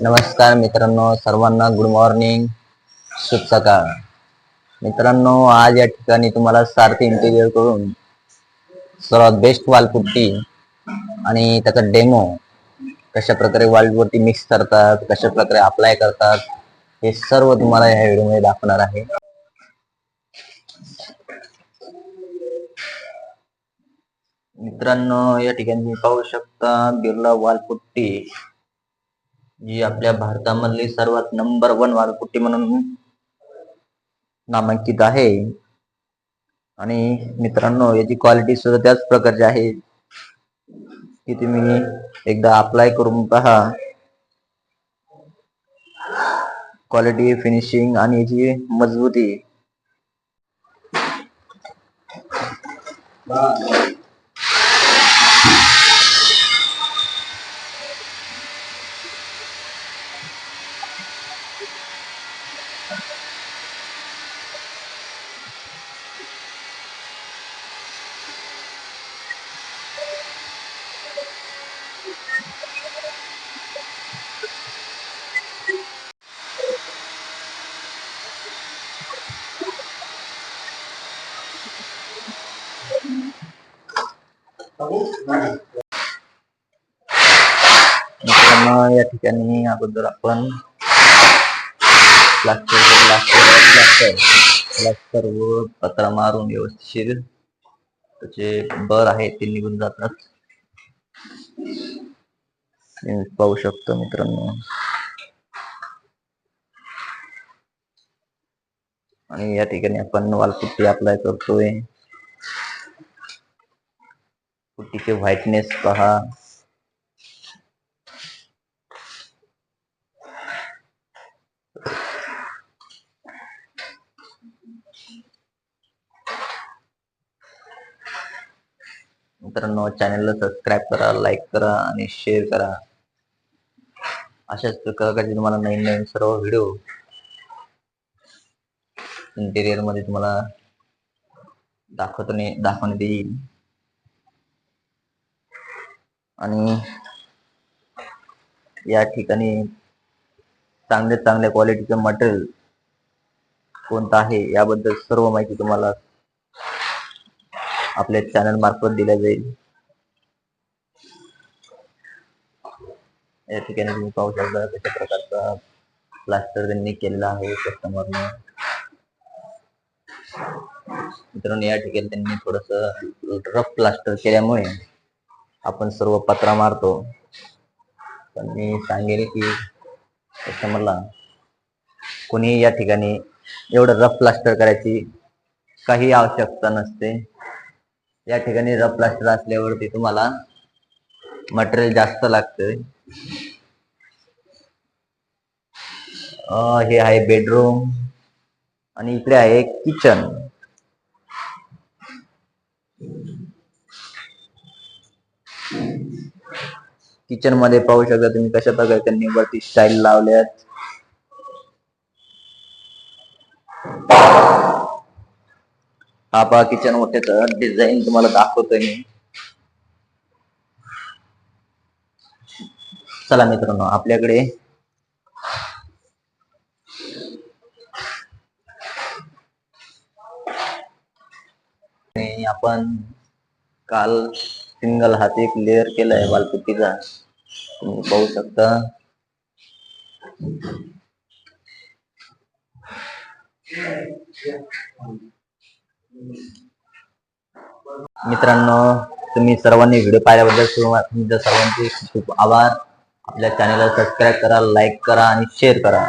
नमस्कार मित्रांनो सर्वांना गुड मॉर्निंग शुभ सकाळ मित्रांनो आज या ठिकाणी तुम्हाला सारथी इंटेरियर करून सर्वात बेस्ट वालपुट्टी आणि त्याचा डेमो कशा प्रकारे वालवरती मिक्स करतात कशा प्रकारे अप्लाय करतात हे सर्व तुम्हाला ह्या व्हिडिओमध्ये दाखवणार आहे. मित्रांनो या ठिकाणी तुम्ही पाहू शकता बिर्ला वालपुट्टी जी आपल्या भारतामधली सर्वात नंबर वन वालपुट्टी म्हणून नामांकित आहे. आणि मित्रांनो याची क्वालिटी सुद्धा त्याच प्रकारची आहे. की तुम्ही एकदा अप्लाय करून पहा. क्वालिटी फिनिशिंग आणि याची मजबूती. या ठिकाणी अगोदर आपण प्लास्टर प्लास्टर प्लास्टर व पत्रा मारून व्यवस्थित त्याचे बर आहे ते निघून जातात. पाहू शकतो मित्रांनो. आणि या ठिकाणी आपण वालपुट्टी अप्लाय करतोय. पुट्टीचे व्हाईटनेस पहा. मित्रांनो चॅनलला सबस्क्राईब करा लाईक करा आणि शेअर करा. अशाच प्रकारचे तुम्हाला नवीन नवीन सर्व व्हिडिओ इंटेरियरमध्ये तुम्हाला दाखवतो दाखवण्यात येईल. आणि या ठिकाणी चांगले चांगल्या क्वालिटीचं मटेरियल कोणतं आहे याबद्दल सर्व माहिती तुम्हाला आपल्या चॅनल मार्फत दिल्या जाईल. या ठिकाणी तुम्ही पाहू शकता कशा प्रकारचा प्लास्टर त्यांनी केलेला आहे कस्टमरने मित्रांनो या ठिकाणी त्यांनी थोडस रफ प्लास्टर केल्यामुळे आपण सर्व पत्रा मारतो. पण मी सांगेल की कस्टमरला कोणी या ठिकाणी एवढं रफ प्लास्टर करायची काही आवश्यकता नसते. या ठिकाणी रफ प्लास्टर असल्यावरती तुम्हाला मटेरियल जास्त लागतं हे आहे बेडरूम आणि इकडे आहे किचन किचनमध्ये पाहू शकता तुम्ही कशा प्रकारे त्यांनी वरती स्टाईल लावल्यात. हा पहा किचन मोठ्याचा डिझाईन तुम्हाला दाखवतोय मी. चला मित्रांनो आपल्याकडे आणि आपण काल सिंगल हात एक लेअर केलाय वालपुट्टीचा तुम्ही पाहू शकता. मित्रांनो तुम्ही सर्वांनी व्हिडिओ पाहिल्याबद्दल तुमच्या सर्वांचे खूप आभार. आपल्या चॅनलला सबस्क्राईब करा लाईक करा आणि शेअर करा.